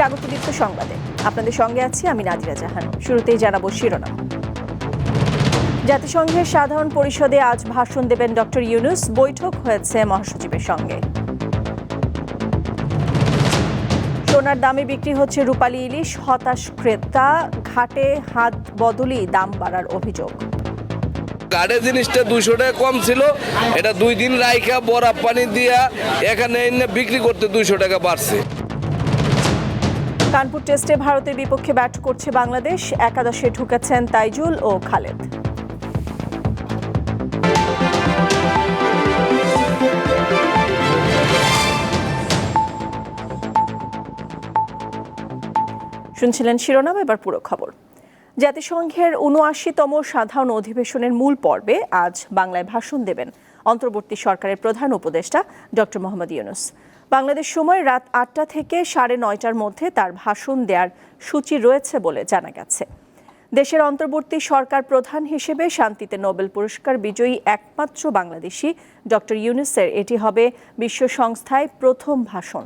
স্বাগত সংবাদে। আপনাদের সঙ্গে আছি আমি নাজিরা জাহান। শুরুতেই জানাব শিরোনাম। জাতিসংঘের সাধারণ পরিষদে আজ ভাষণ দেবেন ডক্টর ইউনুস। বৈঠক হয়েছে মহাসচিবের সঙ্গে। সোনার দামে বিক্রি হচ্ছে রূপালী ইলিশ, হতাশ ক্রেতা, ঘাটে হাত বদলি, দাম বাড়ার অভিযোগ। গাড়ে জিনিসটা দুইশো টাকা কম ছিল, এটা দুই দিন রাইখা বরফ পানি দিয়া এখানে বিক্রি করতে দুইশো টাকা বাড়ছে। কানপুর টেস্টে ভারতের বিপক্ষে ব্যাট করছে বাংলাদেশ। একাদশে ঢুকেছেন তাইজুল ও খালেদ। শুনছিলেন শিরোনাম, এবার পুরো খবর। জাতিসংঘের উনআশিতম সাধারণ অধিবেশনের মূল পর্বে আজ বাংলায় ভাষণ দেবেন অন্তর্বর্তী সরকারের প্রধান উপদেষ্টা ডক্টর মোহাম্মদ ইউনুস। বাংলাদেশ সময় রাত আটটা থেকে সাড়ে নয়টার মধ্যে তার ভাষণ দেওয়ার সূচি রয়েছে বলে জানা গেছে। দেশের অন্তর্বর্তী সরকার প্রধান হিসেবে শান্তিতে নোবেল পুরস্কার বিজয়ী একমাত্র বাংলাদেশি ডক্টর ইউনুসের এটি হবে বিশ্ব সংস্থায় প্রথম ভাষণ।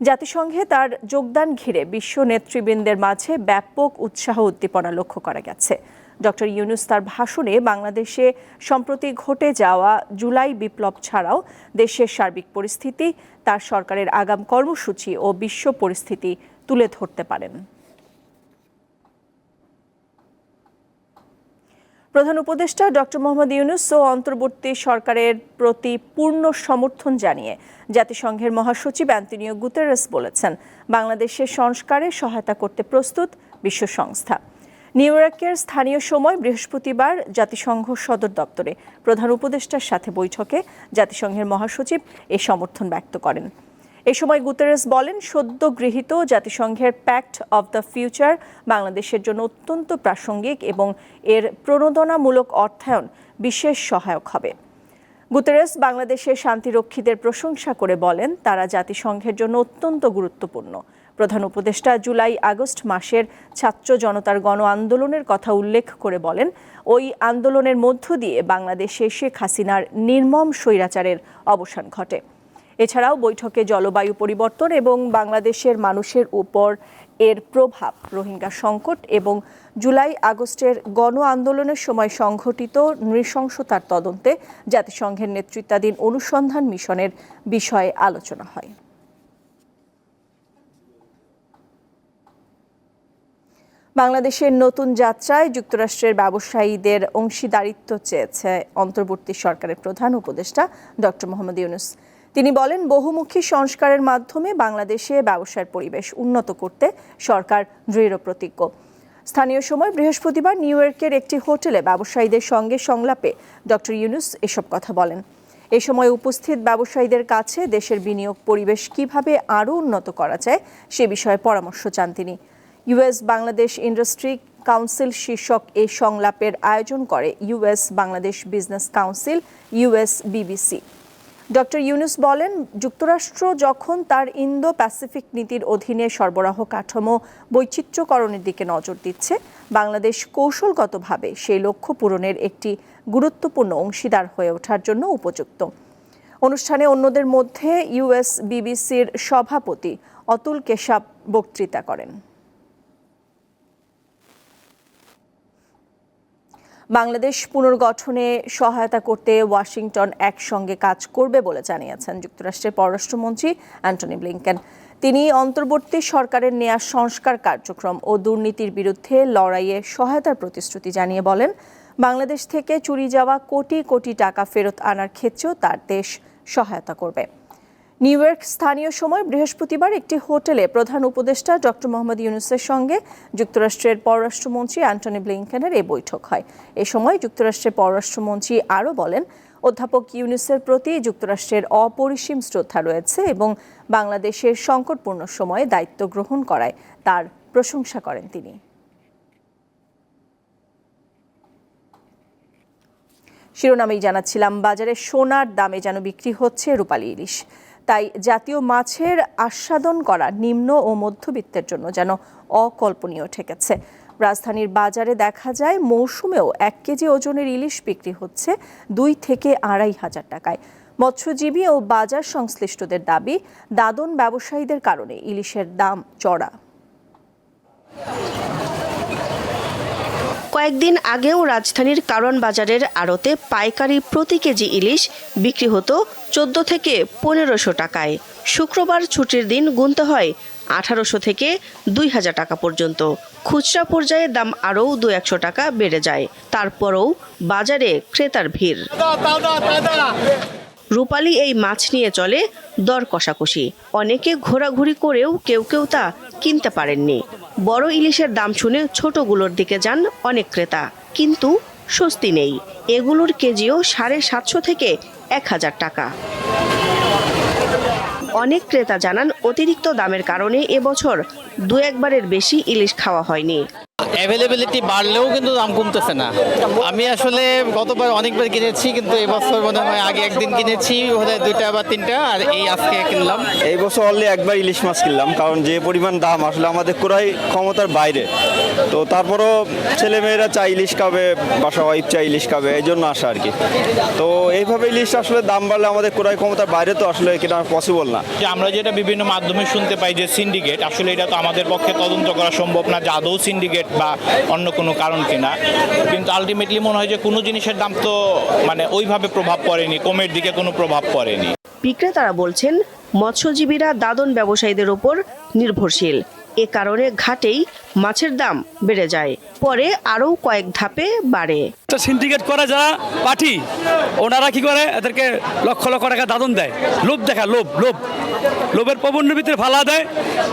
জাতিসংঘে তার যোগদান ঘিরে বিশ্ব নেতৃবৃন্দের মাঝে ব্যাপক উৎসাহ উদ্দীপনা লক্ষ্য করা গেছে। ডক্টর ইউনুস তার ভাষণে বাংলাদেশে সম্প্রতি ঘটে যাওয়া জুলাই বিপ্লব ছাড়াও দেশের সার্বিক পরিস্থিতি, তার সরকারের আগাম কর্মসূচি ও বিশ্ব পরিস্থিতি তুলে ধরতে পারেন। প্রধান উপদেষ্টা ডক্টর মোহাম্মদ ইউনুস ও অন্তর্বর্তী সরকারের প্রতি পূর্ণ সমর্থন জানিয়ে জাতিসংঘের মহাসচিব অ্যান্টনিও গুতেরেস বলেছেন, বাংলাদেশের সংস্কারে সহায়তা করতে প্রস্তুত বিশ্ব সংস্থা। নিউ ইয়র্কের স্থানীয় সময় বৃহস্পতিবার জাতিসংঘ সদর দপ্তরে প্রধান উপদেষ্টার সাথে বৈঠকে জাতিসংঘের মহাসচিব এ সমর্থন ব্যক্ত করেন। এ সময় গুতেরেস বলেন, সদ্য গৃহীত জাতিসংঘের প্যাক্ট অব দ্য ফিউচার বাংলাদেশের জন্য অত্যন্ত প্রাসঙ্গিক এবং এর প্রণোদনামূলক অর্থায়ন বিশেষ সহায়ক হবে। গুতেরেস বাংলাদেশের শান্তিরক্ষীদের প্রশংসা করে বলেন, তারা জাতিসংঘের জন্য অত্যন্ত গুরুত্বপূর্ণ। প্রধান উপদেষ্টা জুলাই আগস্ট মাসের ছাত্র জনতার গণ আন্দোলনের কথা উল্লেখ করে বলেন, ওই আন্দোলনের মধ্য দিয়ে বাংলাদেশে শেখ হাসিনার নির্মম স্বৈরাচারের অবসান ঘটে। এছাড়াও বৈঠকে জলবায়ু পরিবর্তন এবং বাংলাদেশের মানুষের উপর এর প্রভাব, রোহিঙ্গা সংকট এবং জুলাই আগস্টের গণ আন্দোলনের সময় সংঘটিত নৃশংসতার তদন্তে জাতিসংঘের নেতৃত্বাধীন অনুসন্ধান মিশনের বিষয়ে আলোচনা হয়। বাংলাদেশের নতুন যাত্রায় যুক্তরাষ্ট্রের ব্যবসায়ীদের অংশীদারিত্ব চেয়েছে অন্তর্বর্তী সরকারের প্রধান উপদেষ্টা ডক্টর মোহাম্মদ ইউনুস। তিনি বলেন, বহুমুখী সংস্কারের মাধ্যমে বাংলাদেশে ব্যবসার পরিবেশ উন্নত করতে সরকার দৃঢ় প্রতিজ্ঞ। স্থানীয় সময় বৃহস্পতিবার নিউ ইয়র্কের একটি হোটেলে ব্যবসায়ীদের সঙ্গে সংলাপে ডক্টর ইউনুস এসব কথা বলেন। এ সময় উপস্থিত ব্যবসায়ীদের কাছে দেশের বিনিয়োগ পরিবেশ কীভাবে আরও উন্নত করা যায় সে বিষয়ে পরামর্শ চান তিনি। ইউএস বাংলাদেশ ইন্ডাস্ট্রি কাউন্সিল শীর্ষক এই সংলাপের আয়োজন করে US Bangladesh business council, US BBC. Doctor Yunus বলেন, যুক্তরাষ্ট্র যখন তার ইন্দো প্যাসিফিক নীতির অধীনে সরবরাহ কাঠামো বৈচিত্র্যকরণের দিকে নজর দিচ্ছে, বাংলাদেশ কৌশলগতভাবে সেই লক্ষ্য পূরণের একটি গুরুত্বপূর্ণ অংশীদার হয়ে ওঠার জন্য উপযুক্ত। অনুষ্ঠানে অন্যদের মধ্যে ইউএস বিবিসির সভাপতি অতুল কেশাব বক্তৃতা করেন। বাংলাদেশ পুনর্গঠনে সহায়তা করতে ওয়াশিংটন একসঙ্গে কাজ করবে বলে জানিয়েছেন যুক্তরাষ্ট্রের পররাষ্ট্রমন্ত্রী অ্যান্টনি ব্লিংকেন। তিনি অন্তর্বর্তী সরকারের নেয়া সংস্কার কার্যক্রম ও দুর্নীতির বিরুদ্ধে লড়াইয়ে সহায়তার প্রতিশ্রুতি জানিয়ে বলেন, বাংলাদেশ থেকে চুরি যাওয়া কোটি কোটি টাকা ফেরত আনার ক্ষেত্রেও তার দেশ সহায়তা করবে। নিউ ইয়র্ক স্থানীয় সময় বৃহস্পতিবার একটি হোটেলে প্রধান উপদেষ্টা ডক্টর মোহাম্মদ ইউনুসের সঙ্গে যুক্তরাষ্ট্রের পররাষ্ট্রমন্ত্রী অ্যান্টনি ব্লিংকেনের এই বৈঠক হয়। এ সময় যুক্তরাষ্ট্রের পররাষ্ট্রমন্ত্রী আরও বলেন, অধ্যাপক ইউনুসের প্রতি যুক্তরাষ্ট্রের অপরিসীম শ্রদ্ধা রয়েছে এবং বাংলাদেশের সংকটপূর্ণ সময়ে দায়িত্ব গ্রহণ করায় তার প্রশংসা করেন তিনি। শিরোনামেই জানাচ্ছিলাম, বাজারে সোনার দামে যেন বিক্রি হচ্ছে রূপালী ইলিশ। তাই জাতীয় মাছের আস্বাদন করা নিম্ন ও মধ্যবিত্তের জন্য যেন অকল্পনীয় ঠেকেছে। রাজধানীর বাজারে দেখা যায় মৌসুমেও এক কেজি ওজনের ইলিশ বিক্রি হচ্ছে দুই থেকে আড়াই হাজার টাকায়। মৎস্যজীবী ও বাজার সংশ্লিষ্টদের দাবি, দাদন ব্যবসায়ীদের কারণে ইলিশের দাম চড়া। কয়েকদিন আগেও রাজধানীর কারণ বাজারের আড়তে পাইকারি প্রতি কেজি ইলিশ বিক্রি হতো চোদ্দ থেকে পনেরোশো টাকায়। শুক্রবার ছুটির দিন গুনতে হয় আঠারোশো থেকে দুই হাজার টাকা পর্যন্ত। খুচরা পর্যায়ে দাম আরও দু একশো টাকা বেড়ে যায়। তারপরও বাজারে ক্রেতার ভিড়। রূপালী এই মাছ নিয়ে চলে দর কষাকষি। অনেকে ঘোরাঘুরি করেও কেউ কেউ তা কিনতে পারেননি। বড় ইলিশের দাম শুনে ছোটগুলোর দিকে যান অনেক ক্রেতা। কিন্তু স্বস্তি নেই। এগুলোর কেজিও সাড়ে সাতশো থেকে এক হাজার টাকা। অনেক ক্রেতা জানান, অতিরিক্ত দামের কারণে এবছর দু একবারের বেশি ইলিশ খাওয়া হয়নি। অ্যাভেলেবিলিটি বাড়লেও কিন্তু দাম কমতেছে না। আমি আসলে গতবার অনেকবার কিনেছি কিন্তু এবছর মনে হয় আগে একদিন কিনেছি হলে দুইটা বা তিনটা আর এই আজকে কিনলাম। এই বছর অনলি একবার ইলিশ মাছ কিনলাম কারণ যে পরিমাণ দাম আসলে আমাদের ক্রয় ক্ষমতার বাইরে। তো তারপরও ছেলেমেয়েরা চাই ইলিশ খাবে বাসা ওয়াইফ চাই ইলিশ খাবে এই জন্য আসা আর কি। তো এইভাবে ইলিশ আসলে দাম বাড়লে আমাদের ক্রয় ক্ষমতার বাইরে তো আসলে কেনা পসিবল না। যে আমরা যেটা বিভিন্ন মাধ্যমে শুনতে পাই যে সিন্ডিকেট আসলে এটা তো আমাদের পক্ষে তদন্ত করা সম্ভব না যে আদৌ সিন্ডিকেট বা অন্য কোনো কারণ কিনা। কিন্তু আলটিমেটলি মনে হয় যে কোনো জিনিসের দাম তো মানে ওইভাবে প্রভাব পড়েনি কমের দিকে কোনো প্রভাব পড়েনি। বিক্রেতারা বলছেন মৎস্যজীবীরা দাদন ব্যবসায়ীদের ওপর নির্ভরশীল। এ কারণে ঘাটেই মাছের দাম বেড়ে যায়। পরে আরও কয়েক ধাপে বাড়ে। তো সিন্ডিকেট করে যারা পার্টি ওনারা কি করে? এদেরকে লক্ষ লক্ষ টাকা দাদন দেয়। লোভ দেখা লোভ লোভ। লোভের প্রবন্ধের ভিতরে ফালা দেয়।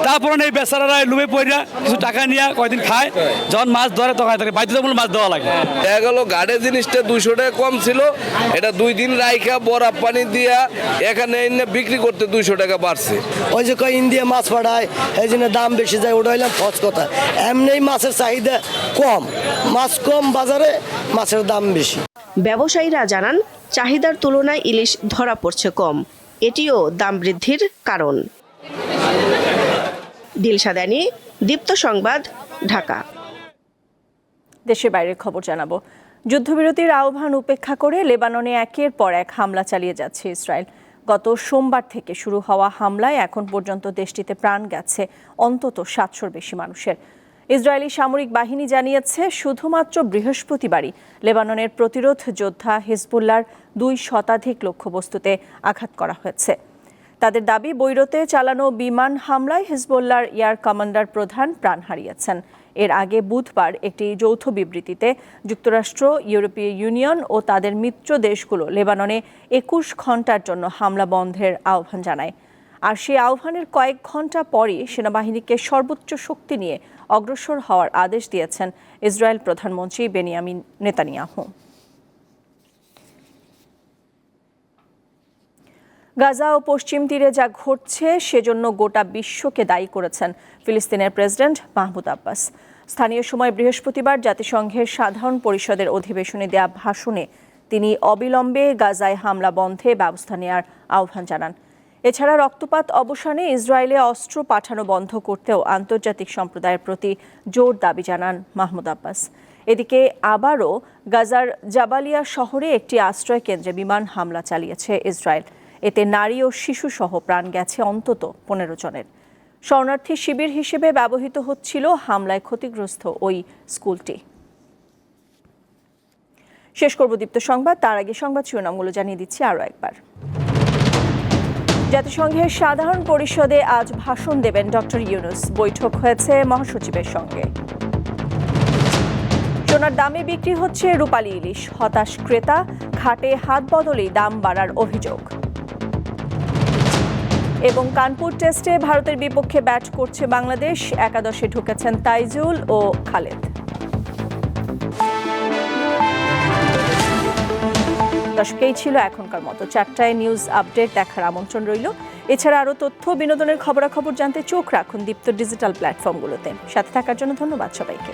তারপরে এই বেচারারা লোভে পড়িয়া কিছু টাকা নিয়ে কয়দিন খায়। যখন মাছ ধরে তখন এদেরকে বাধ্যতামূলক মাছ দেওয়া লাগে। দেখা গেল গাড়ে জিনিসটা দুইশো টাকা কম ছিল। এটা দুই দিন রাইখা বরফ পানি দিয়া এখানে এনে বিক্রি করতে দুইশো টাকা বাড়ছে। ওই যে কয় ইন্ডিয়া মাছ পাঠায় এই জন্য দাম বেশি যায় ওটা হইলাম ফস কথা। এমনি মাছের চাহিদা কম। মাছ কম বাজারে মাছের দাম বেশি। ব্যবসায়ীরা জানান চাহিদার তুলনায় ইলিশ ধরা পড়ছে কম। এটিও দাম বৃদ্ধির কারণ। দিলশাদানি দীপ্ত সংবাদ, ঢাকা। দেশের বাইরের খবর জানাব। যুদ্ধবিরতির আহ্বান উপেক্ষা করে লেবাননে একের পর এক হামলা চালিয়ে যাচ্ছে ইসরায়েল। গত সোমবার থেকে শুরু হওয়া হামলায় এখন পর্যন্ত দেশটিতে প্রাণ গেছে অন্তত সাতশোর বেশি মানুষের। ইসরায়েলি সামরিক বাহিনী জানিয়েছে, শুধুমাত্র বৃহস্পতিবারই লেবাননের প্রতিরোধ যোদ্ধা হিজবুল্লার দুই শতাধিক লক্ষ্যবস্তুতে আঘাত করা হয়েছে। তাদের দাবি, বৈরতে চালানো বিমান হামলায় হিজবুল্লাহর এয়ার কমান্ডার প্রধান প্রাণ হারিয়েছেন। এর আগে বুধবার একটি যৌথ বিবৃতিতে যুক্তরাষ্ট্র, ইউরোপীয় ইউনিয়ন ও তাদের মিত্র দেশগুলো লেবাননে একুশ ঘণ্টার জন্য হামলা বন্ধের আহ্বান জানায়। আর সেই আহ্বানের কয়েক ঘণ্টা পরই সেনাবাহিনীকে সর্বোচ্চ শক্তি নিয়ে অগ্রসর হওয়ার আদেশ দিয়েছেন ইসরায়েল প্রধানমন্ত্রী বেনিয়ামিন নেতানিয়াহু। গাজা ও পশ্চিম তীরে যা ঘটছে, সেজন্য গোটা বিশ্বকে দায়ী করেছেন ফিলিস্তিনের প্রেসিডেন্ট মাহমুদ আব্বাস। স্থানীয় সময় বৃহস্পতিবার জাতিসংঘের সাধারণ পরিষদের অধিবেশনে দেয়া ভাষণে তিনি অবিলম্বে গাজায় হামলা বন্ধে ব্যবস্থা নেওয়ার আহ্বান জানান। এছাড়া রক্তপাত অবসানে ইসরায়েলে অস্ত্র পাঠানো বন্ধ করতেও আন্তর্জাতিক সম্প্রদায়ের প্রতি জোর দাবি জানান মাহমুদ আব্বাস। এদিকে আবারও গাজার জাবালিয়া শহরে একটি আশ্রয় কেন্দ্রে বিমান হামলা চালিয়েছে ইসরায়েল। এতে নারী ও শিশু সহ প্রাণ গেছে অন্তত পনেরো জনের। শরণার্থী শিবির হিসেবে ব্যবহৃত হচ্ছিল হামলায় ক্ষতিগ্রস্ত ওই স্কুলটি। শেষ করব দীপ্ত সংবাদ, তার আগে সংবাদ শিরোনামগুলো জানিয়ে দিচ্ছি আরও একবার। জাতিসংঘের সাধারণ পরিষদে আজ ভাষণ দেবেন ডক্টর ইউনুস। বৈঠক হয়েছে মহাসচিবের সঙ্গে। সোনার দামে বিক্রি হচ্ছে রূপালী ইলিশ। হতাশ ক্রেতা ঘাটে হাত বদলেই দাম বাড়ার অভিযোগ। এবং কানপুর টেস্টে ভারতের বিপক্ষে ব্যাট করছে বাংলাদেশ। একাদশে ঢুকেছেন তাইজুল ও খালেদ। দর্শকেই ছিল এখনকার মতো। চারটায় নিউজ আপডেট দেখার আমন্ত্রণ রইল। এছাড়া আরও তথ্য, বিনোদনের খবরাখবর জানতে চোখ রাখুন দীপ্ত ডিজিটাল প্ল্যাটফর্মগুলোতে। সাথে থাকার জন্য ধন্যবাদ সবাইকে।